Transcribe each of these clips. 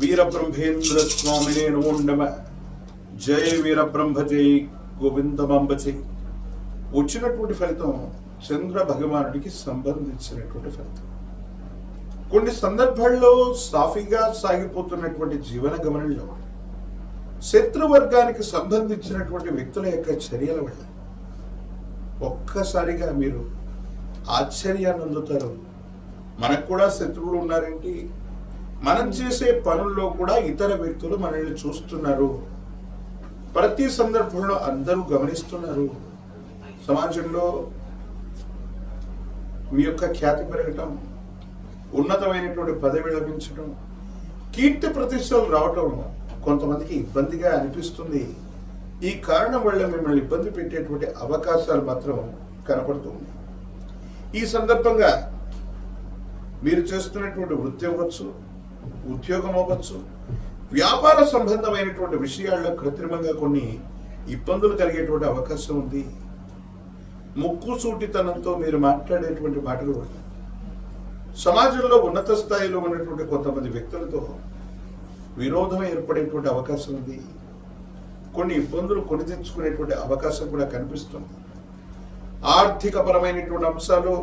వీరబ్రహ్మేంద్ర స్వామినే నమో నమ. జయ వీరబ్రహ్మ జై జై వచ్చినటువంటి ఫలితం చంద్ర భగవానుడికి సంబంధించినటువంటి ఫలితం. కొన్ని సందర్భాల్లో సాఫీగా సాగిపోతున్నటువంటి జీవన గమనంలో శత్రువర్గానికి సంబంధించినటువంటి వ్యక్తుల యొక్క చర్యల వల్ల ఒక్కసారిగా మీరు ఆశ్చర్యాన్ని అందుతారు. మనకు కూడా శత్రువులు ఉన్నారేంటి? మనం చేసే పనుల్లో కూడా ఇతర వ్యక్తులు మనల్ని చూస్తున్నారు. ప్రతి సందర్భంలో అందరూ గమనిస్తున్నారు. సమాజంలో మీ యొక్క ఖ్యాతి పెరగటం ఉన్నతమైనటువంటి పదవి లభించడం కీర్తి ప్రతిష్టలు రావటం కొంతమందికి ఇబ్బందిగా అనిపిస్తుంది. ఈ కారణం వల్ల మిమ్మల్ని ఇబ్బంది పెట్టేటువంటి అవకాశాలు మాత్రం కనపడుతుంది. ఈ సందర్భంగా మీరు చేస్తున్నటువంటి వృత్తి అవ్వచ్చు ఉద్యోగం అవ్వచ్చు వ్యాపార సంబంధమైనటువంటి విషయాల్లో కృత్రిమంగా కొన్ని ఇబ్బందులు కలిగేటువంటి అవకాశం ఉంది. ముక్కు సూటితనంతో మీరు మాట్లాడేటువంటి మాటలు సమాజంలో ఉన్నత స్థాయిలో ఉన్నటువంటి కొంతమంది వ్యక్తులతో విరోధం ఏర్పడేటువంటి అవకాశం ఉంది. కొన్ని ఇబ్బందులు కొని తెచ్చుకునేటువంటి అవకాశం కూడా కనిపిస్తుంది. ఆర్థిక పరమైనటువంటి అంశాలు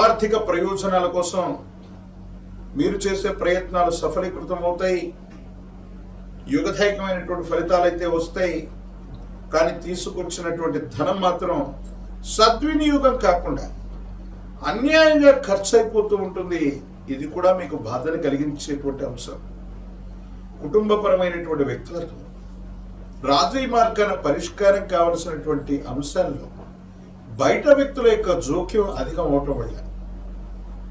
ఆర్థిక ప్రయోజనాల కోసం మీరు చేసే ప్రయత్నాలు సఫలీకృతం అవుతాయి యుగదాయకమైనటువంటి ఫలితాలు అయితే వస్తాయి. కానీ తీసుకొచ్చినటువంటి ధనం మాత్రం సద్వినియోగం కాకుండా అన్యాయంగా ఖర్చు అయిపోతూ ఉంటుంది. ఇది కూడా మీకు బాధను కలిగించేటువంటి అంశం. కుటుంబపరమైనటువంటి వ్యక్తులతో రాజీ మార్గాన పరిష్కారం కావలసినటువంటి అంశాల్లో బయట వ్యక్తుల యొక్క జోక్యం అధికం అవటం వల్ల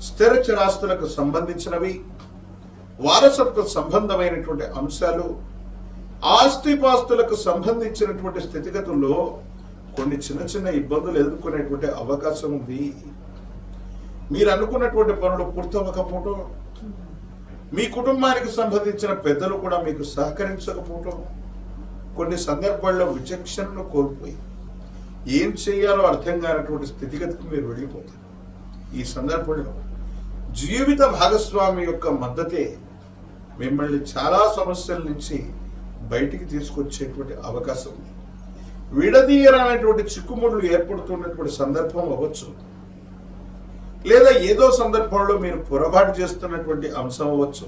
స్థిర చిరాస్తులకు సంబంధించినవి వారసత్వ సంబంధమైనటువంటి అంశాలు ఆస్తిపాస్తులకు సంబంధించినటువంటి స్థితిగతుల్లో కొన్ని చిన్న చిన్న ఇబ్బందులు ఎదుర్కొనేటువంటి అవకాశం ఉంది. మీరు అనుకున్నటువంటి పనులు పూర్తవ్వకపోవటం మీ కుటుంబానికి సంబంధించిన పెద్దలు కూడా మీకు సహకరించకపోవటం కొన్ని సందర్భాల్లో విచక్షణను కోల్పోయి ఏం చేయాలో అర్థం కానటువంటి స్థితిగతికి మీరు వెళ్ళిపోతారు. ఈ సందర్భంలో జీవిత భాగస్వామి యొక్క మద్దతే మిమ్మల్ని చాలా సమస్యల నుంచి బయటికి తీసుకొచ్చేటువంటి అవకాశం. ఉంది విడదీయరానటువంటి చిక్కుముడులు ఏర్పడుతున్నటువంటి సందర్భం అవ్వచ్చు. లేదా ఏదో సందర్భంలో మీరు పొరపాటు చేస్తున్నటువంటి అంశం అవ్వచ్చు.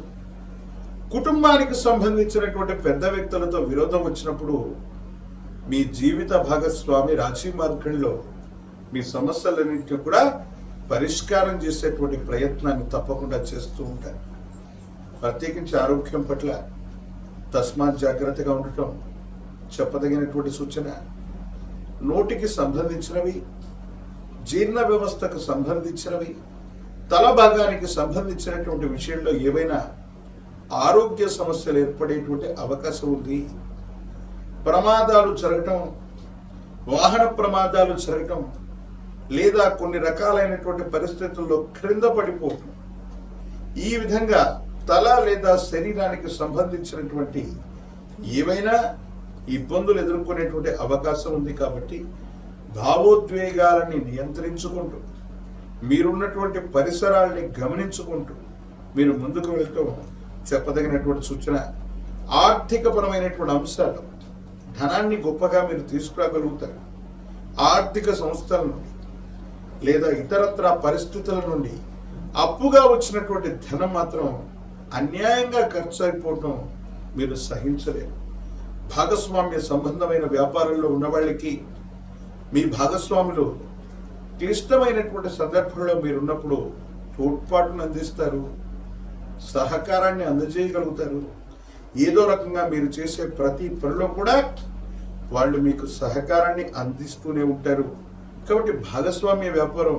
కుటుంబానికి సంబంధించినటువంటి పెద్ద వ్యక్తులతో విరోధం వచ్చినప్పుడు మీ జీవిత భాగస్వామి రాశి మార్గంలో మీ సమస్యలన్నింటినీ కూడా పరిష్కారం చేసేటువంటి ప్రయత్నాన్ని తప్పకుండా చేస్తూ ఉంటారు. ప్రత్యేకించి ఆరోగ్యం పట్ల తస్మాత్ జాగ్రత్తగా ఉండటం చెప్పదగినటువంటి సూచన. నోటికి సంబంధించినవి జీర్ణ వ్యవస్థకు సంబంధించినవి తల భాగానికి సంబంధించినటువంటి విషయంలో ఏవైనా ఆరోగ్య సమస్యలు ఏర్పడేటువంటి అవకాశం ఉంది. ప్రమాదాలు జరగటం వాహన ప్రమాదాలు జరగటం లేదా కొన్ని రకాలైనటువంటి పరిస్థితుల్లో క్రింద పడిపోవటం. ఈ విధంగా తల లేదా శరీరానికి సంబంధించినటువంటి ఏవైనా ఇబ్బందులు ఎదుర్కొనేటువంటి అవకాశం ఉంది కాబట్టి భావోద్వేగాలని నియంత్రించుకుంటూ మీరున్నటువంటి పరిసరాల్ని గమనించుకుంటూ మీరు ముందుకు వెళ్ళటం చెప్పదగినటువంటి సూచన ఆర్థికపరమైనటువంటి అంశాలు ధనాన్ని గొప్పగా మీరు తీసుకురాగలుగుతారు. ఆర్థిక సంస్థల నుండి లేదా ఇతరత్ర పరిస్థితుల నుండి అప్పుగా వచ్చినటువంటి ధనం మాత్రం అన్యాయంగా ఖర్చు అయిపోవటం మీరు సహించలేరు. భాగస్వామ్య సంబంధమైన వ్యాపారంలో ఉన్న వాళ్ళకి మీ భాగస్వాములు క్లిష్టమైనటువంటి సందర్భంలో మీరున్నప్పుడు తోడ్పాటును అందిస్తారు సహకారాన్ని అందజేయగలుగుతారు. ఏదో రకంగా మీరు చేసే ప్రతి పనిలో కూడా వాళ్ళు మీకు సహకారాన్ని అందిస్తూనే ఉంటారు. కాబట్టి భాగస్వామ్య వ్యాపారం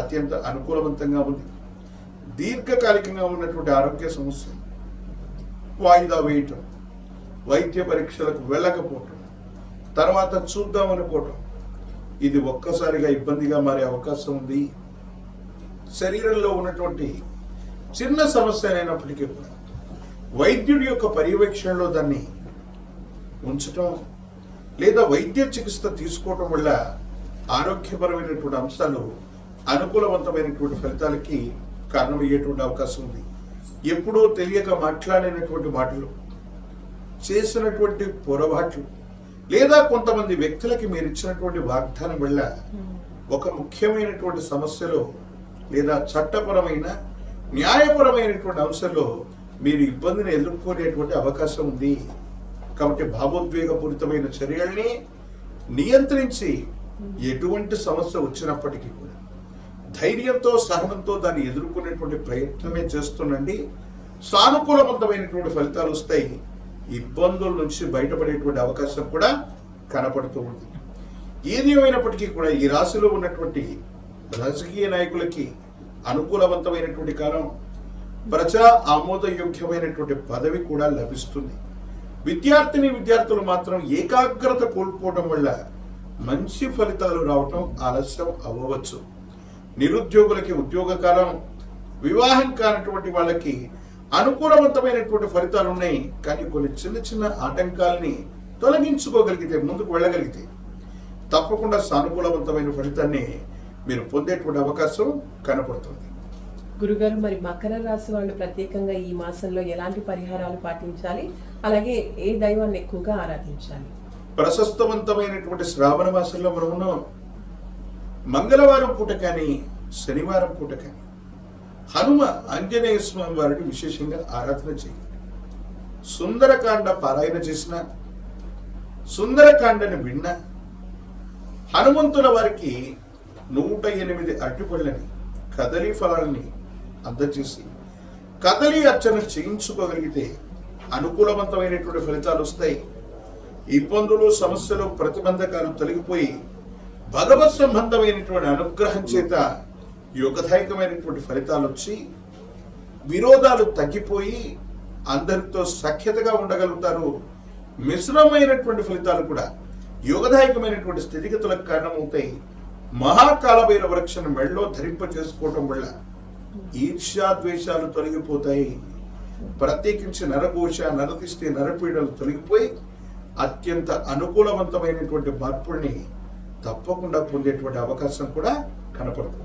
అత్యంత అనుకూలవంతంగా ఉంది. దీర్ఘకాలికంగా ఉన్నటువంటి ఆరోగ్య సమస్య వాయిదా వేయటం వైద్య పరీక్షలకు వెళ్ళకపోవటం తర్వాత చూద్దాం అనుకోవటం ఇది ఒక్కసారిగా ఇబ్బందిగా మారే అవకాశం ఉంది. శరీరంలో ఉన్నటువంటి చిన్న సమస్య అయినప్పటికీ కూడా వైద్యుడి యొక్క పర్యవేక్షణలో దాన్ని ఉంచటం లేదా వైద్య చికిత్స తీసుకోవటం వల్ల ఆరోగ్యపరమైనటువంటి అంశాలు అనుకూలవంతమైనటువంటి ఫలితాలకి కారణమయ్యేటువంటి అవకాశం ఉంది. ఎప్పుడో తెలియక మాట్లాడినటువంటి మాటలు చేసినటువంటి పొరపాట్లు లేదా కొంతమంది వ్యక్తులకి మీరు ఇచ్చినటువంటి వాగ్దానం వల్ల ఒక ముఖ్యమైనటువంటి సమస్యలో లేదా చట్టపరమైన న్యాయపరమైనటువంటి అంశంలో మీరు ఇబ్బందిని ఎదుర్కొనేటువంటి అవకాశం ఉంది. కాబట్టి భావోద్వేగపూరితమైన చర్యల్ని నియంత్రించి ఎటువంటి సమస్య వచ్చినప్పటికీ కూడా ధైర్యంతో సహనంతో దాన్ని ఎదుర్కొనేటువంటి ప్రయత్నమే చేస్తుండండి సానుకూలవంతమైనటువంటి ఫలితాలు వస్తాయి. ఇబ్బందుల నుంచి బయటపడేటువంటి అవకాశం కూడా కనపడుతూ ఉంది. ఏది ఏమైనప్పటికీ కూడా ఈ రాశిలో ఉన్నటువంటి రాజకీయ నాయకులకి అనుకూలవంతమైనటువంటి కాలం ప్రజా ఆమోదయోగ్యమైనటువంటి పదవి కూడా లభిస్తుంది. విద్యార్థిని విద్యార్థులు మాత్రం ఏకాగ్రత కోల్పోవడం వల్ల మంచి ఫలితాలు రావటం ఆలస్యం అవ్వవచ్చు. నిరుద్యోగులకి ఉద్యోగ కాలం వివాహం కానటువంటి వాళ్ళకి అనుకూలవంతమైనటువంటి ఫలితాలు ఉన్నాయి. కానీ కొన్ని చిన్న చిన్న ఆటంకాలని తొలగించుకోగలిగితే ముందుకు వెళ్ళగలిగితే తప్పకుండా సానుకూలవంతమైన ఫలితాన్ని మీరు పొందేటువంటి అవకాశం కనపడుతుంది. గురుగారు మరి మకర రాశి వాళ్ళు ప్రత్యేకంగా ఈ మాసంలో ఎలాంటి పరిహారాలు పాటించాలి? అలాగే ఏ దైవాన్ని ఎక్కువగా ఆరాధించాలి? ప్రశస్తవంతమైనటువంటి శ్రావణ మాసంలో మనం ఉన్నాం. మంగళవారం పూట కానీ శనివారం పూట కానీ హనుమ ఆంజనేయ స్వామి వారిని విశేషంగా ఆరాధన చేయాలి సుందరకాండ పారాయణ చేసిన సుందరకాండని విన్న హనుమంతుల వారికి నూట ఎనిమిది అరటిపళ్ళని కదలి ఫలాలని అందజేసి కదలి అర్చన చేయించుకోగలిగితే అనుకూలవంతమైనటువంటి ఫలితాలు వస్తాయి. ఇబ్బందులు సమస్యలు ప్రతిబంధకాలు తొలగిపోయి భగవత్ సంబంధమైనటువంటి అనుగ్రహం చేత యోగదాయకమైనటువంటి ఫలితాలు వచ్చి విరోధాలు తగ్గిపోయి అందరితో సఖ్యతగా ఉండగలుగుతారు. మిశ్రమైనటువంటి ఫలితాలు కూడా యోగదాయకమైనటువంటి స్థితిగతులకు కారణమవుతాయి. మహాకాలభైర వృక్షను మెళ్ళలో ధరింప చేసుకోవటం వల్ల ఈర్ష్యాద్వేషాలు తొలగిపోతాయి. ప్రత్యేకించి నరఘోష నరతిష్టి నరపీడలు తొలగిపోయి అత్యంత అనుకూలవంతమైనటువంటి మార్పుల్ని తప్పకుండా పొందేటువంటి అవకాశం కూడా కనపడుతుంది.